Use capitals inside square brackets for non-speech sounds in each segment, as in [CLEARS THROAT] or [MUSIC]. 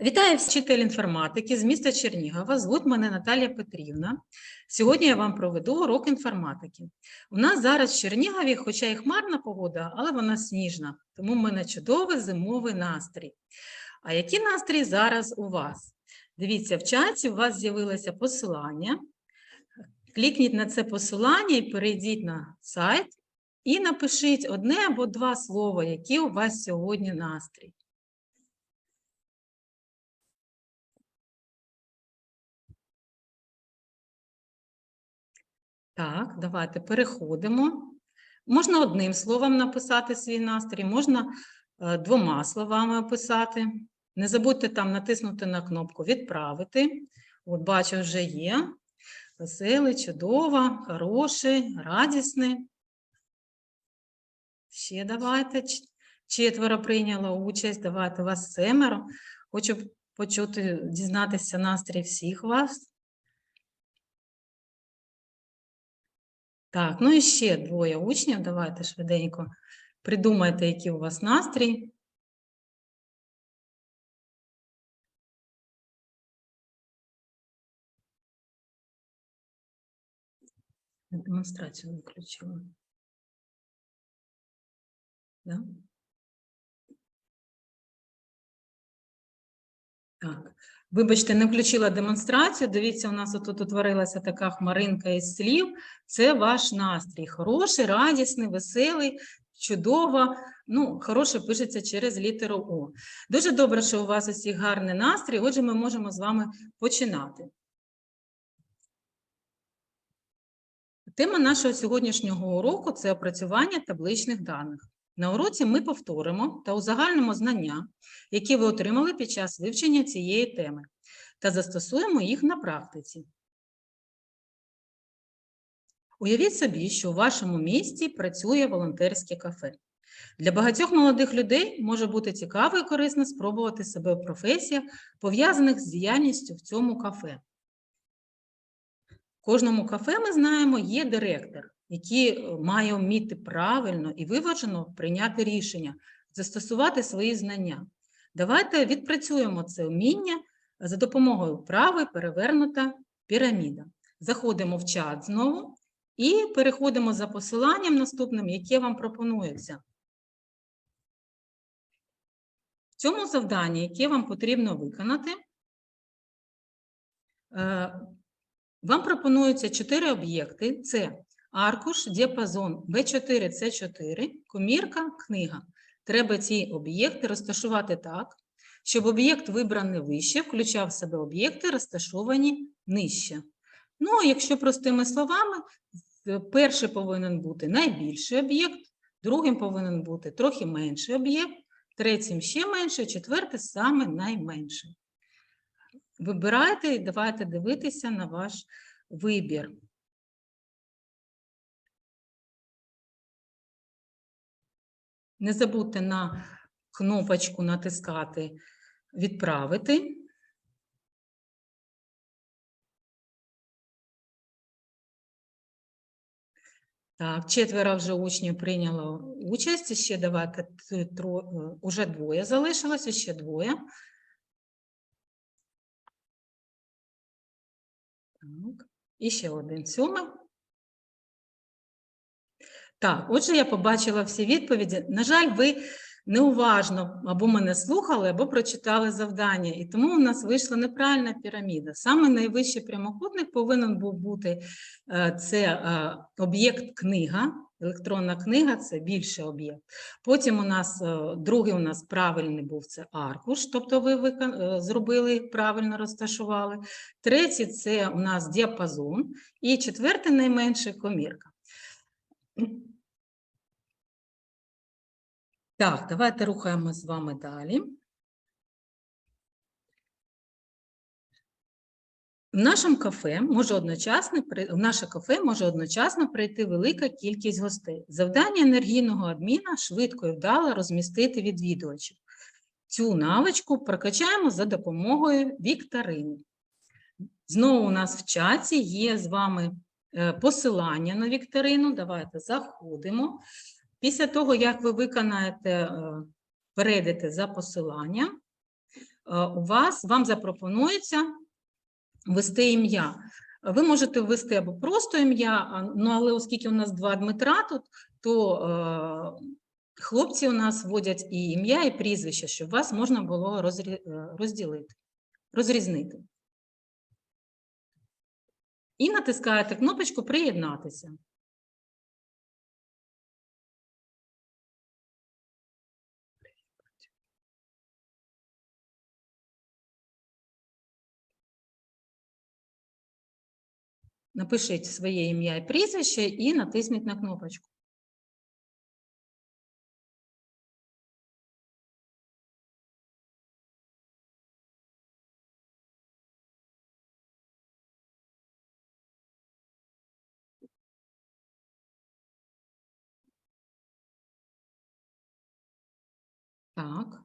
Вітаю вчитель інформатики з міста Чернігова. Звуть мене Наталія Петрівна. Сьогодні я вам проведу урок інформатики. У нас зараз в Чернігові, хоча і хмарна погода, але вона сніжна, тому в мене чудовий зимовий настрій. А який настрій зараз у вас? Дивіться, в чаті у вас з'явилося посилання. Клікніть на це посилання і перейдіть на сайт і напишіть одне або два слова, які у вас сьогодні настрій. Так, давайте переходимо. Можна одним словом написати свій настрій, можна е, двома словами описати. Не забудьте там натиснути на кнопку Відправити. От бачу, вже є. Веселий, чудово, хороший, радісний. Ще давайте. Четверо прийняло участь. Давайте вас семеро. Хочу почути, дізнатися настрій всіх вас. Так, ну і ще двоє учнів. Давайте швиденько придумайте, який у вас настрій. Демонстрацію виключила. Да? Так, вибачте, не включила демонстрацію. Дивіться, у нас тут утворилася така хмаринка із слів. Це ваш настрій. Хороший, радісний, веселий, чудово. Ну, хороше пишеться через літеру О. Дуже добре, що у вас усіх гарний настрій. Отже, ми можемо з вами починати. Тема нашого сьогоднішнього уроку це опрацювання табличних даних. На уроці ми повторимо та узагальнимо знання, які ви отримали під час вивчення цієї теми, та застосуємо їх на практиці. Уявіть собі, що у вашому місті працює волонтерське кафе. Для багатьох молодих людей може бути цікаво і корисно спробувати себе в професіях, пов'язаних з діяльністю в цьому кафе. Кожному кафе ми знаємо, є директор, який е, має вміти правильно і виважено прийняти рішення, застосувати свої знання. Давайте відпрацюємо це вміння за допомогою вправи перевернута піраміда. Заходимо в чат знову і переходимо за посиланням наступним, яке вам пропонується. В цьому завданні, яке вам потрібно виконати, е, вам пропонуються чотири об'єкти: це аркуш, діапазон B4, C4, комірка, книга. Треба ці об'єкти розташувати так, щоб об'єкт вибраний вище включав в себе об'єкти, розташовані нижче. Ну, якщо простими словами, перший повинен бути найбільший об'єкт, другим повинен бути трохи менший об'єкт, третім ще менше, четвертий саме найменший. Вибирайте і давайте дивитися на ваш вибір. Не забудьте на кнопочку натискати Відправити. Так, четверо вже учнів прийняло участь. Ще давайте тро... е, уже двоє залишилося, ще двоє. Так, і ще один сьомий. Так, отже, я побачила всі відповіді. На жаль, ви неуважно або мене слухали, або прочитали завдання, і тому у нас вийшла неправильна піраміда. Саме найвищий прямокутник повинен був бути е, це е, об'єкт книга. Електронна книга це більший об'єкт. Потім у нас е, другий у нас правильний був це аркуш, тобто ви викон- зробили правильно розташували. Третій це у нас діапазон, і четвертий найменший комірка. Так, давайте рухаємо з вами далі. В нашому кафе може одночасно в наше кафе може одночасно прийти велика кількість гостей. Завдання енергійного адміна швидко і вдало розмістити відвідувачів. Цю навичку прокачаємо за допомогою вікторини. Знову у нас в чаті є з вами е, посилання на вікторину. Давайте заходимо. Після того, як ви виконаєте, е, перейдете за посиланням, у вас вам запропонується ввести ім'я. Ви можете ввести або просто ім'я, ну але оскільки у нас два Дмитра тут, то е, хлопці у нас вводять і ім'я, і прізвище, щоб вас можна було е, розділити, розрізнити. І натискаєте кнопочку Приєднатися. Напишіть своє ім'я і прізвище і натисніть на кнопочку. Так.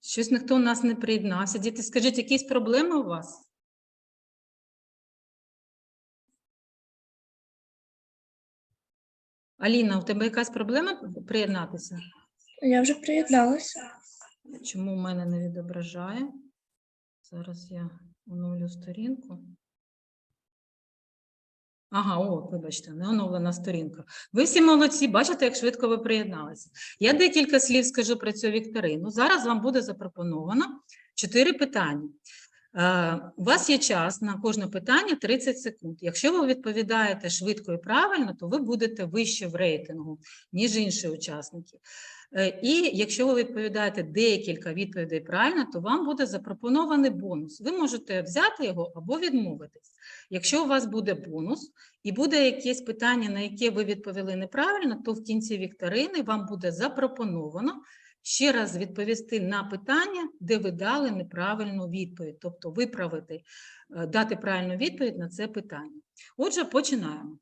Щось ніхто у нас не приєднався. Діти, скажіть, якісь проблеми у вас? Аліна, у тебе якась проблема приєднатися? Я вже приєдналася. Чому в мене не відображає? Зараз я оновлю сторінку. Ага, о, вибачте, не оновлена сторінка. Ви всі молодці, бачите, як швидко ви приєдналися. Я декілька слів скажу про цю вікторину. Зараз вам буде запропоновано чотири питання. Е, У вас є час на кожне питання 30 секунд. Якщо ви відповідаєте швидко і правильно, то ви будете вище в рейтингу, ніж інші учасники. Е, І якщо ви відповідаєте декілька відповідей правильно, то вам буде запропонований бонус. Ви можете взяти його або відмовитись. Якщо у вас буде бонус і буде якесь питання, на яке ви відповіли неправильно, то в кінці вікторини вам буде запропоновано ще раз відповісти на питання, де ви дали неправильну відповідь, тобто виправити, е, дати правильну відповідь на це питання. Отже, починаємо.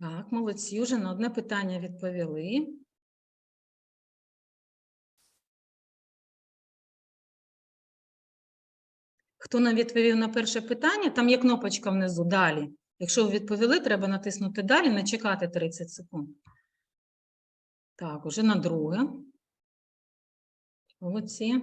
Так, молодці, вже на одне питання відповіли. Хто не відповів на перше питання, там є кнопочка внизу далі. Якщо ви відповіли, треба натиснути далі, не чекати 30 секунд. Так, уже на друге. Молодці.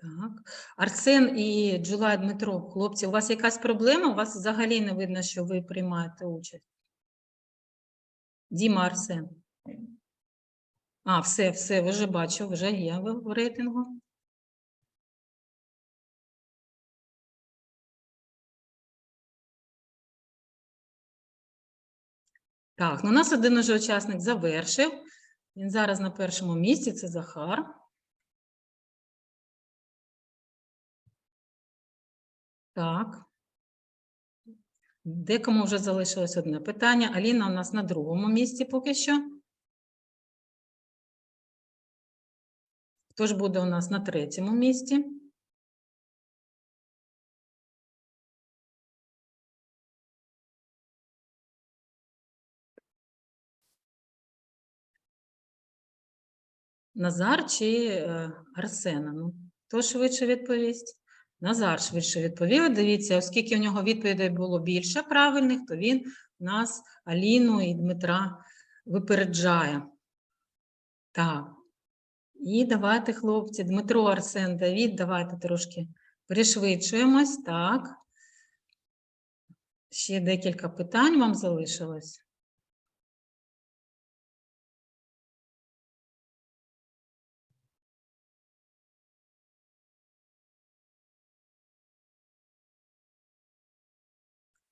Так. Арсен і Джулай Дмитро, хлопці, у вас якась проблема? У вас взагалі не видно, що ви приймаєте участь. Діма Арсен. А, все, все, вже бачу, вже є в рейтингу. Так, ну у нас один уже учасник завершив. Він зараз на першому місці, це Захар. Так. Декому вже залишилось одне питання. Аліна у нас на другому місці поки що. Хто ж буде у нас на третьому місці? Назар чи е, Арсена? Ну, хто швидше відповість? Назар швидше відповів. Дивіться, оскільки у нього відповідей було більше правильних, то він нас, Аліну і Дмитра, випереджає. Так. І давайте, хлопці, Дмитро, Арсен, Давід, давайте трошки пришвидшуємось. Так. Ще декілька питань вам залишилось.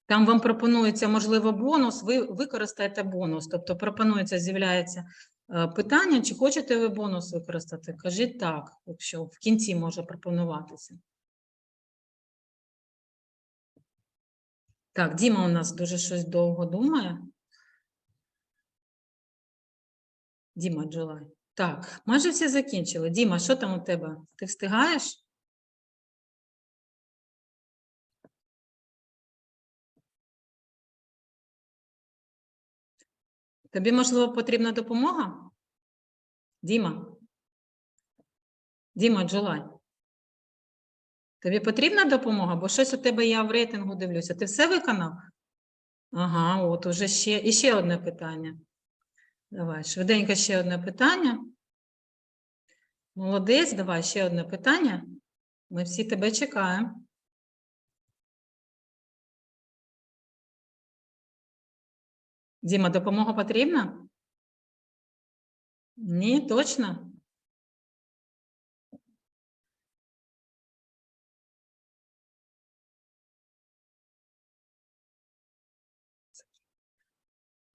Там вам пропонується, можливо, бонус, ви використаєте бонус. Тобто пропонується, з'являється е, питання, чи хочете ви бонус використати? Кажіть так, якщо в кінці може пропонуватися. Так, Діма у нас дуже щось довго думає. Діма Джулай. Так, майже всі закінчили. Діма, що там у тебе? Ти встигаєш? Тобі, можливо, потрібна допомога? Діма? Діма, Джулай. Тобі потрібна допомога? Бо щось у тебе я в рейтингу дивлюся. Ти все виконав? Ага, от уже ще, і ще одне питання. Давай, швиденько ще одне питання. Молодець, давай ще одне питання. Ми всі тебе чекаємо. Діма, допомога потрібна? Ні, точно?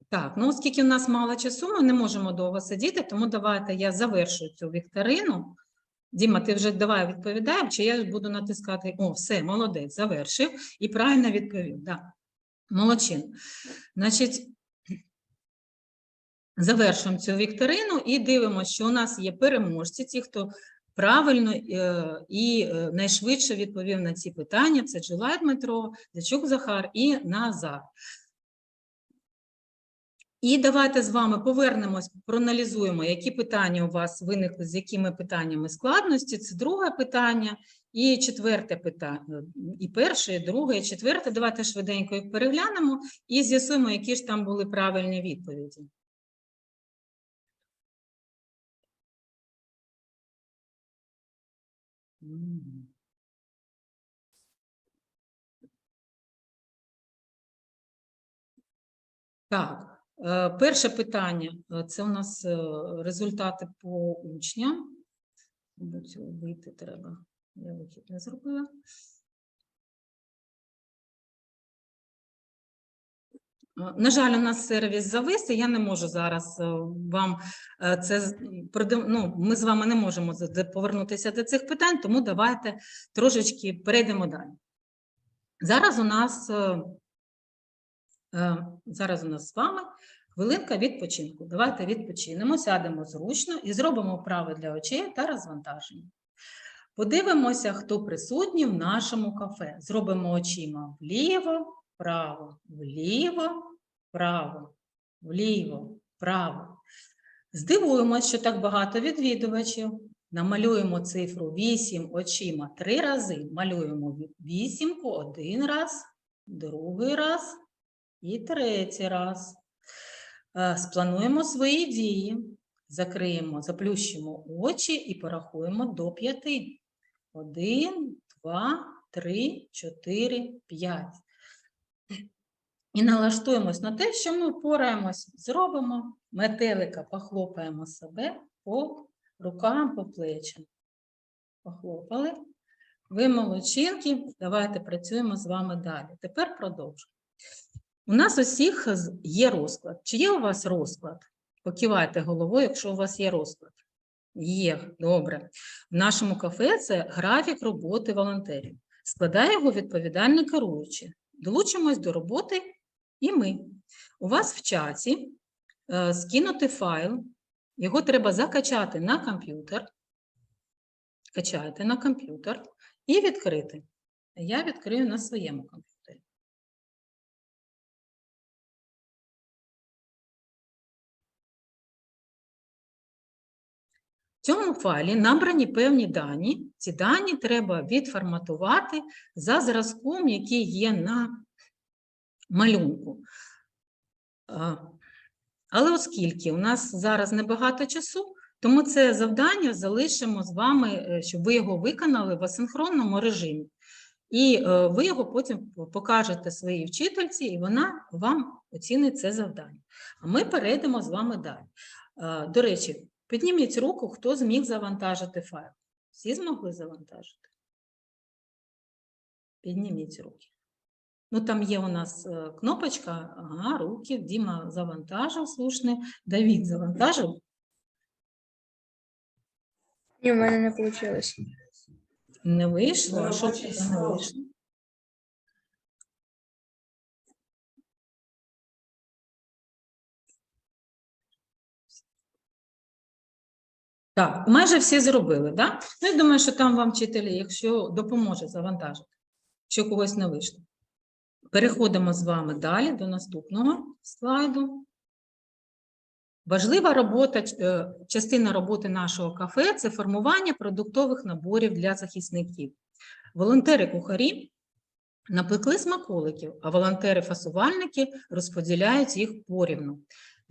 Так, ну оскільки в нас мало часу, ми не можемо довго сидіти, тому давайте я завершую цю вікторину. Діма, ти вже давай відповідай, чи я буду натискати. О, все, молодець, завершив і правильно відповів. Да. Молодчин. Значить, завершуємо цю вікторину і дивимося, що у нас є переможці, ті, хто правильно е, і е, найшвидше відповів на ці питання. Це Джулай Дмитро, Дячук Захар і Назар. І давайте з вами повернемось, проаналізуємо, які питання у вас виникли, з якими питаннями складності. Це друге питання і четверте питання. І перше, і друге, і четверте. Давайте швиденько їх переглянемо і з'ясуємо, які ж там були правильні відповіді. Так, е, перше питання е, це у нас е, результати по учням. Мабуть, вийти треба. Я вихід не зробила. На жаль, у нас сервіс завис, і я не можу зараз е, вам е, це ну, ми з вами не можемо повернутися до цих питань, тому давайте трошечки перейдемо далі. Зараз у нас Е, Зараз у нас з вами хвилинка відпочинку. Давайте відпочинемо, сядемо зручно і зробимо вправи для очей та розвантаження. Подивимося, хто присутній в нашому кафе. Зробимо очима вліво, вправо, вліво, вправо, вліво, вправо. Здивуємось, що так багато відвідувачів. Намалюємо цифру 8 очима три рази. Малюємо вісімку один раз, другий раз і третій раз. Е, Сплануємо свої дії. Закриємо, заплющимо очі і порахуємо до п'яти. Один, два, три, чотири, п'ять. І налаштуємось на те, що ми впораємось, зробимо. Метелика похлопаємо себе по рукам, по плечам. Похлопали. Ви молодчинки, давайте працюємо з вами далі. Тепер продовжуємо. У нас усіх є розклад. Чи є у вас розклад? Покивайте головою, якщо у вас є розклад. Є, добре. В нашому кафе це графік роботи волонтерів. Складає його відповідальний керуючий. Долучимось до роботи і ми. У вас в чаті е, скинути файл, його треба закачати на комп'ютер. Качайте на комп'ютер і відкрити. Я відкрию на своєму комп'ютері. В цьому файлі набрані певні дані. Ці дані треба відформатувати за зразком, який є на малюнку. Але оскільки у нас зараз небагато часу, тому це завдання залишимо з вами, е, щоб ви його виконали в асинхронному режимі. І е, ви його потім покажете своїй вчительці, і вона вам оцінить це завдання. А ми перейдемо з вами далі. До речі, підніміть руку, хто зміг завантажити файл. Всі змогли завантажити? Підніміть руки. Ну, там є у нас е, кнопочка, ага, руки, Діма завантажив, слушне, Давід завантажив. Ні, в мене не вийшло. Не вийшло, а що це не вийшло? Так, майже всі зробили, да? Ну, я думаю, що там вам вчителі, якщо допоможе завантажити, що когось не вийшло. Переходимо з вами далі до наступного слайду. Важлива робота, е, частина роботи нашого кафе це формування продуктових наборів для захисників. Волонтери-кухарі напекли смаколиків, а волонтери-фасувальники розподіляють їх порівну.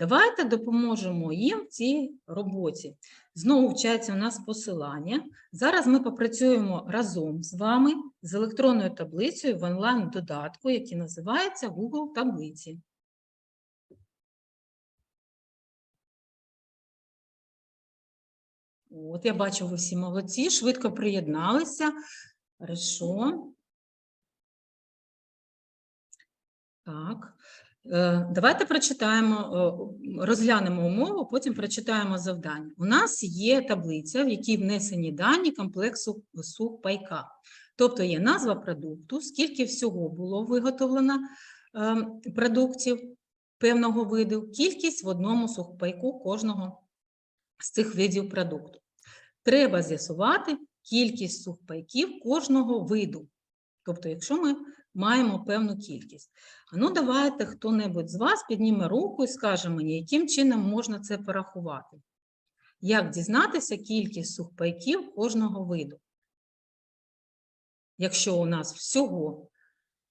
Давайте допоможемо їм в цій роботі. Знову вчаться у нас посилання. Зараз ми попрацюємо разом з вами з електронною таблицею в онлайн-додатку, який називається Google таблиці. От, я бачу, ви всі молодці, швидко приєдналися. Хорошо. Так. Е, Давайте прочитаємо, е, розглянемо умову, потім прочитаємо завдання. У нас є таблиця, в якій внесені дані комплексу сухпайка. Тобто є назва продукту, скільки всього було виготовлено е, продуктів певного виду, кількість в одному сухпайку кожного з цих видів продукту. Треба з'ясувати кількість сухпайків кожного виду. Тобто, якщо ми маємо певну кількість. А ну, давайте хто-небудь з вас підніме руку і скаже мені, яким чином можна це порахувати. Як дізнатися кількість сухпайків кожного виду? Якщо у нас всього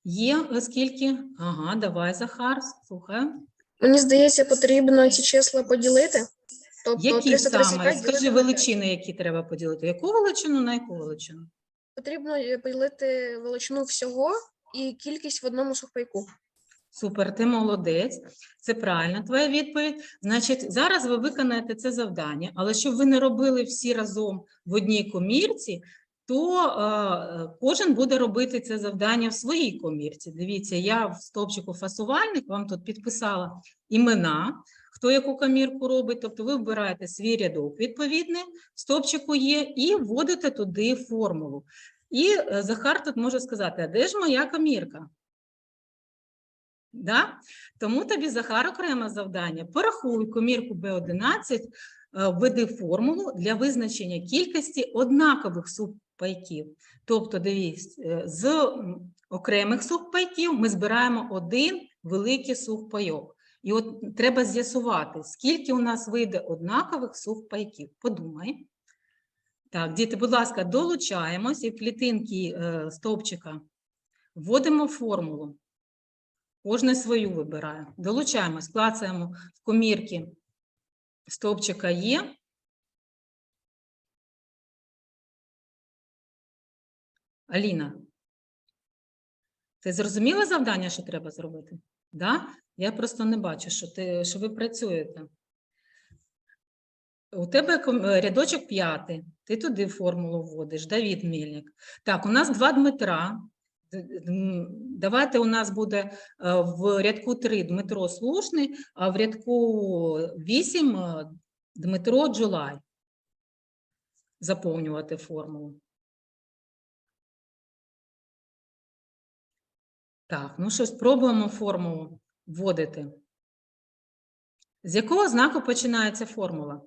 є скільки? Ага, давай, Захар, слухаю. Мені здається, потрібно ці числа поділити. Тобто Які саме? Скажи величини, які треба поділити. Яку величину на яку величину? Потрібно поділити величину всього і кількість в одному сухпайку. Супер, ти молодець. Це правильна твоя відповідь. Значить, зараз ви виконаєте це завдання, але щоб ви не робили всі разом в одній комірці, то е, кожен буде робити це завдання в своїй комірці. Дивіться, я в стовпчику фасувальник вам тут підписала імена, хто яку комірку робить. Тобто ви вибираєте свій рядок відповідний, в стовпчику є, і вводите туди формулу. І е, Захар тут може сказати: а де ж моя комірка? Да? Тому тобі Захар окреме завдання. Порахуй комірку Б11, е, введи формулу для визначення кількості однакових субпайків. Тобто, дивіться, е, з окремих субпайків ми збираємо один великий сухпайок. І от треба з'ясувати, скільки у нас вийде однакових сухпайків. Подумай. Так, діти, будь ласка, долучаємось і в клітинки е, стовпчика вводимо формулу. Кожне свою вибирає. Долучаємось, клацаємо в комірки стовпчика є. Аліна, ти зрозуміла завдання, що треба зробити? Да? Я просто не бачу, що, ти, що ви працюєте. У тебе е, рядочок п'ятий, ти туди формулу вводиш, Давід Мельник. Так, у нас два Дмитра. Давайте у нас буде е, в рядку 3 Дмитро Слушний, а в рядку 8 е, Дмитро Джулай. Заповнювати формулу. Так, ну що, спробуємо формулу вводити. З якого знаку починається формула?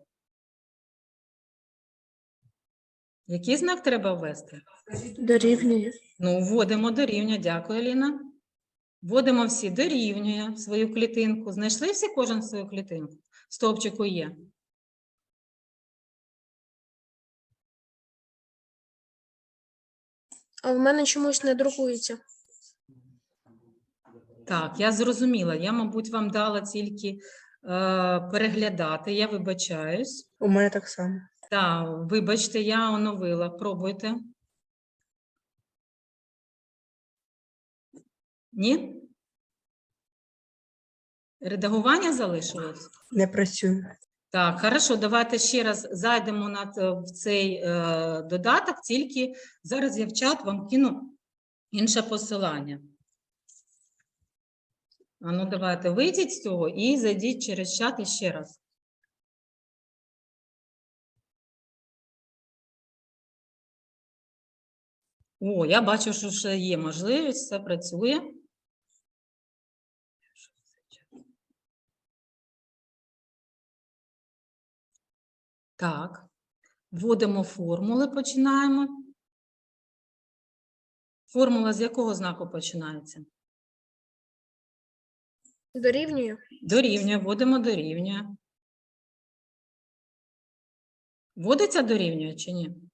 Який знак треба ввести? Дорівнює. Ну, вводимо дорівнює. Дякую, Аліна. Вводимо всі дорівнює свою клітинку. Знайшли всі кожен свою клітинку? Стовпчику є. А в мене чомусь не друкується. Так, я зрозуміла. Я, мабуть, вам дала тільки е, переглядати. Я вибачаюсь. У мене так само. Так, вибачте, я оновила. Пробуйте. Ні? Редагування залишилось? Не працюю. Так, хорошо, давайте ще раз зайдемо на в цей е, додаток, тільки зараз я в чат вам кину інше посилання. А ну, давайте вийдіть з цього і зайдіть через чат іще раз. О, я бачу, що ще є можливість, все працює. Так. Вводимо формули, починаємо. Формула з якого знаку починається? Дорівнює. Дорівнює, вводимо дорівнює. Вводиться дорівнює чи ні?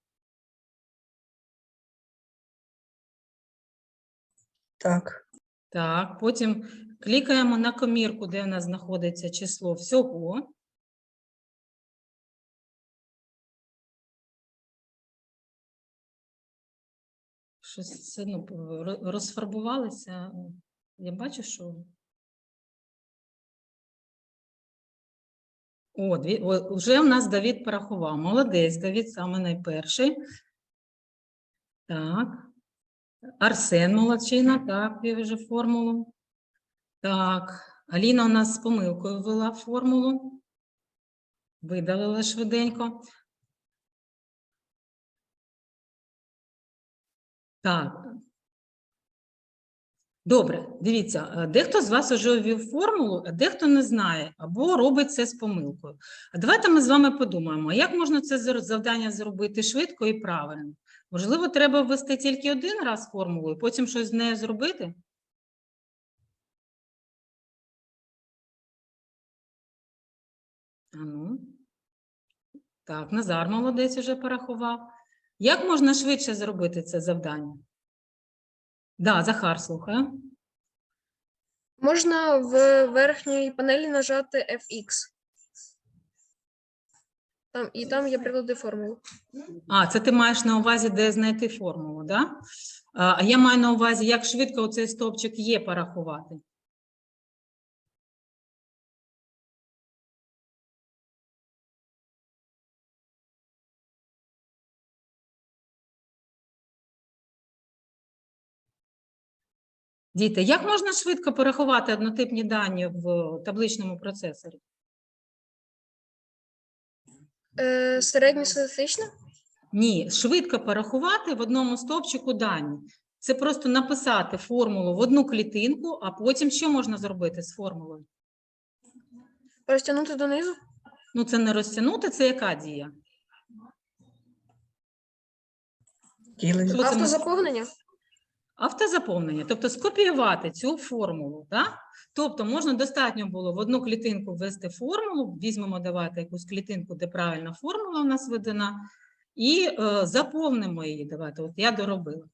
Так. Так, потім клікаємо на комірку, де в нас знаходиться число всього. Щось це ну, розфарбувалося. Я бачу, що. О, дві, о, вже в нас Давід порахував. Молодець, Давід саме найперший. Так. Арсен молодчина, так, я вже формулу. Так, Аліна у нас з помилкою ввела формулу. Видалила швиденько. Так. Добре, дивіться, е, дехто з вас вже ввів формулу, а дехто не знає або робить це з помилкою. А давайте ми з вами подумаємо, як можна це завдання зробити швидко і правильно. Можливо, треба ввести тільки один раз формулу і потім щось з нею зробити? А ну. Так, Назар молодець уже порахував. Як можна швидше зробити це завдання? Да, Захар, слухаю. Можна в верхній панелі нажати FX. Там, і там є приклади формул. А, це ти маєш на увазі, де знайти формулу, да? А а я маю на увазі, як швидко оцей стовпчик є порахувати. Діти, як можна швидко порахувати однотипні дані в табличному процесорі? Е, середньостатистичне? Ні, швидко порахувати в одному стовпчику дані. Це просто написати формулу в одну клітинку, а потім що можна зробити з формулою? Розтягнути донизу? Ну, це не розтягнути, це яка дія? Автозаповнення? Автозаповнення, тобто скопіювати цю формулу. Да? Тобто можна достатньо було в одну клітинку ввести формулу, візьмемо, давайте якусь клітинку, де правильна формула у нас введена, і е, заповнимо її. Давайте, от я доробила.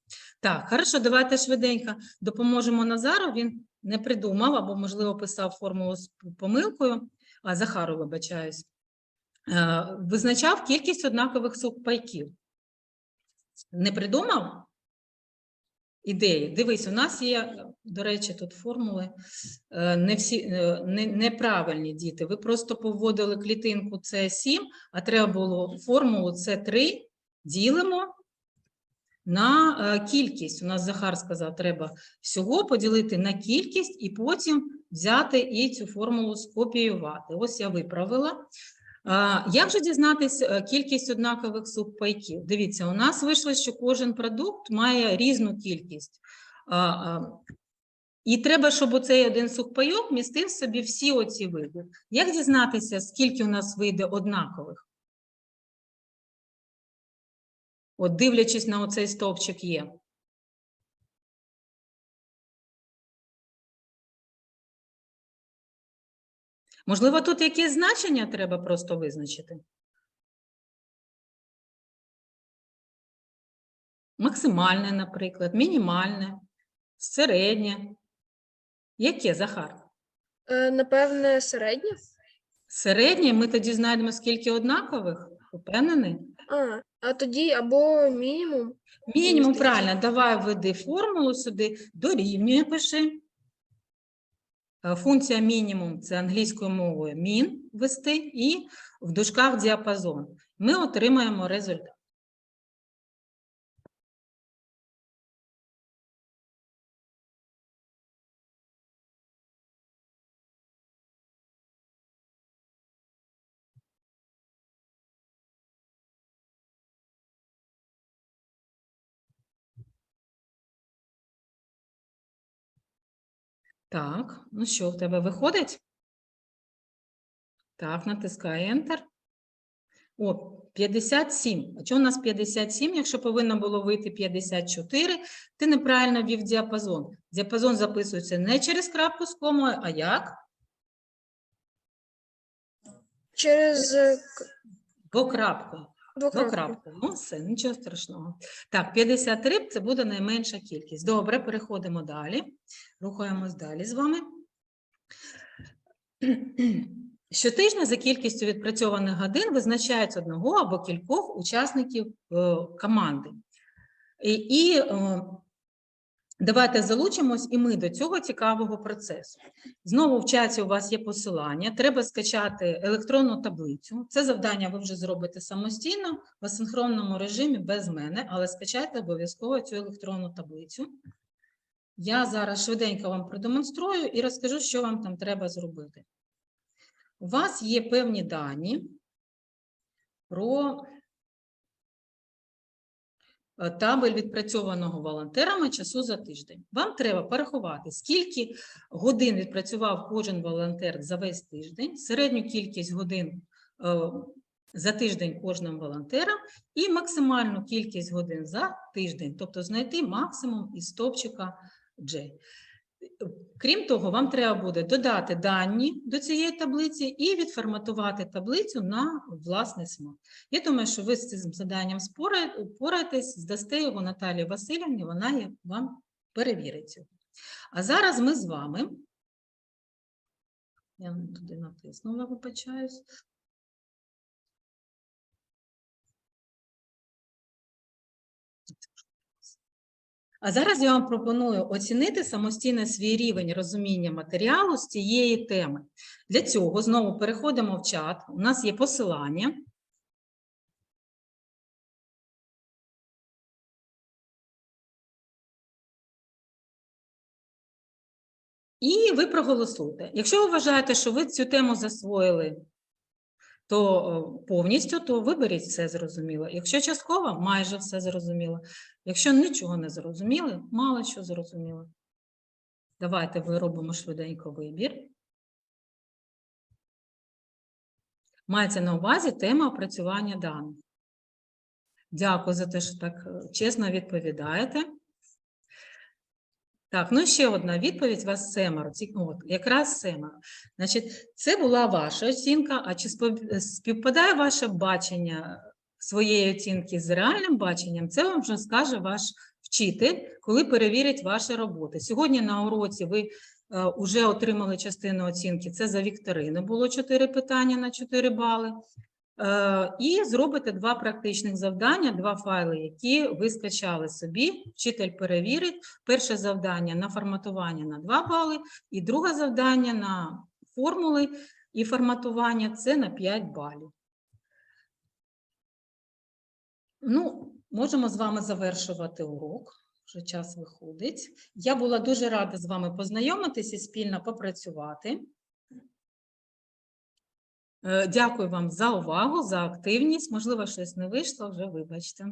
Так, хорошо, давайте швиденько допоможемо Назару. Він не придумав або, можливо, писав формулу з помилкою, а Захару, вибачаюсь. Е, визначав кількість однакових сухпайків. Не придумав? Ідеї. Дивись, у нас є, до речі, тут формули е, не всі е, не, неправильні діти. Ви просто поводили клітинку це 7, а треба було формулу це 3 ділимо на е, кількість. У нас Захар сказав, треба всього поділити на кількість і потім взяти і цю формулу скопіювати. Ось я виправила. Як же дізнатися е, кількість однакових субпайків? Дивіться, у нас вийшло, що кожен продукт має різну кількість. І треба, щоб оцей один сухпайок містив собі всі оці види. Як дізнатися, скільки у нас вийде однакових? От дивлячись на оцей стовпчик є. Можливо, тут якесь значення треба просто визначити? Максимальне, наприклад, мінімальне, середнє. Яке, Захар? Е, напевне, середнє? Середнє, ми тоді знайдемо, скільки однакових. Упевнений? А, а тоді або мінімум. Мінімум, правильно, давай введи формулу сюди, дорівнює пиши. Е, Функція мінімум це англійською мовою мін вести і в дужках діапазон. Ми отримаємо результат. Так, ну що, в тебе виходить? Так, натискай Enter. О, 57. А чого у нас 57, якщо повинно було вийти 54? Ти неправильно ввів діапазон. Діапазон записується не через крапку з комою, а як? Через е, к- Двокрапку. двокрапку. Двокрапку. Ну, все, нічого страшного. Так, 53 – це буде найменша кількість. Добре, переходимо далі. Рухаємось далі з вами. [CLEARS THROAT] Щотижня за кількістю відпрацьованих годин визначають одного або кількох учасників е, команди. І, і е, давайте залучимось і ми до цього цікавого процесу. Знову в чаті у вас є посилання. Треба скачати електронну таблицю. Це завдання ви вже зробите самостійно в асинхронному режимі без мене, але скачайте обов'язково цю електронну таблицю. Я зараз швиденько вам продемонструю і розкажу, що вам там треба зробити. У вас є певні дані про табель відпрацьованого волонтерами часу за тиждень. Вам треба порахувати, скільки годин відпрацював кожен волонтер за весь тиждень, середню кількість годин е, за тиждень кожним волонтерам і максимальну кількість годин за тиждень, тобто знайти максимум із стовпчика J. Крім того, вам треба буде додати дані до цієї таблиці і відформатувати таблицю на власний смак. Я думаю, що ви з цим заданням впораєтесь, здасте його Наталії Васильівні, вона вам перевірить його. А зараз ми з вами. Я туди натиснула, вибачаюсь. А зараз я вам пропоную оцінити самостійно свій рівень розуміння матеріалу з цієї теми. Для цього знову переходимо в чат. У нас є посилання. І ви проголосуйте. Якщо ви вважаєте, що ви цю тему засвоїли, то е, повністю, то виберіть все зрозуміло. Якщо частково, майже все зрозуміло. Якщо нічого не зрозуміли, мало що зрозуміло. Давайте виробимо швиденько вибір. Мається на увазі тема опрацювання даних. Дякую за те, що так е, чесно відповідаєте. Так, ну ще одна відповідь вас семеро. От, якраз семеро. Значить, це була ваша оцінка, а чи співпадає ваше бачення своєї оцінки з реальним баченням, це вам вже скаже ваш вчитель, коли перевірить ваші роботи. Сьогодні на уроці ви вже отримали частину оцінки. Це за вікторину було 4 питання на 4 бали. Е, І зробите два практичних завдання, два файли, які ви скачали собі. Вчитель перевірить. Перше завдання на форматування на 2 бали, і друге завдання на формули і форматування це на 5 балів. Ну, можемо з вами завершувати урок. Вже час виходить. Я була дуже рада з вами познайомитися спільно попрацювати. Е, Дякую вам за увагу, за активність. Можливо, щось не вийшло, вже вибачте.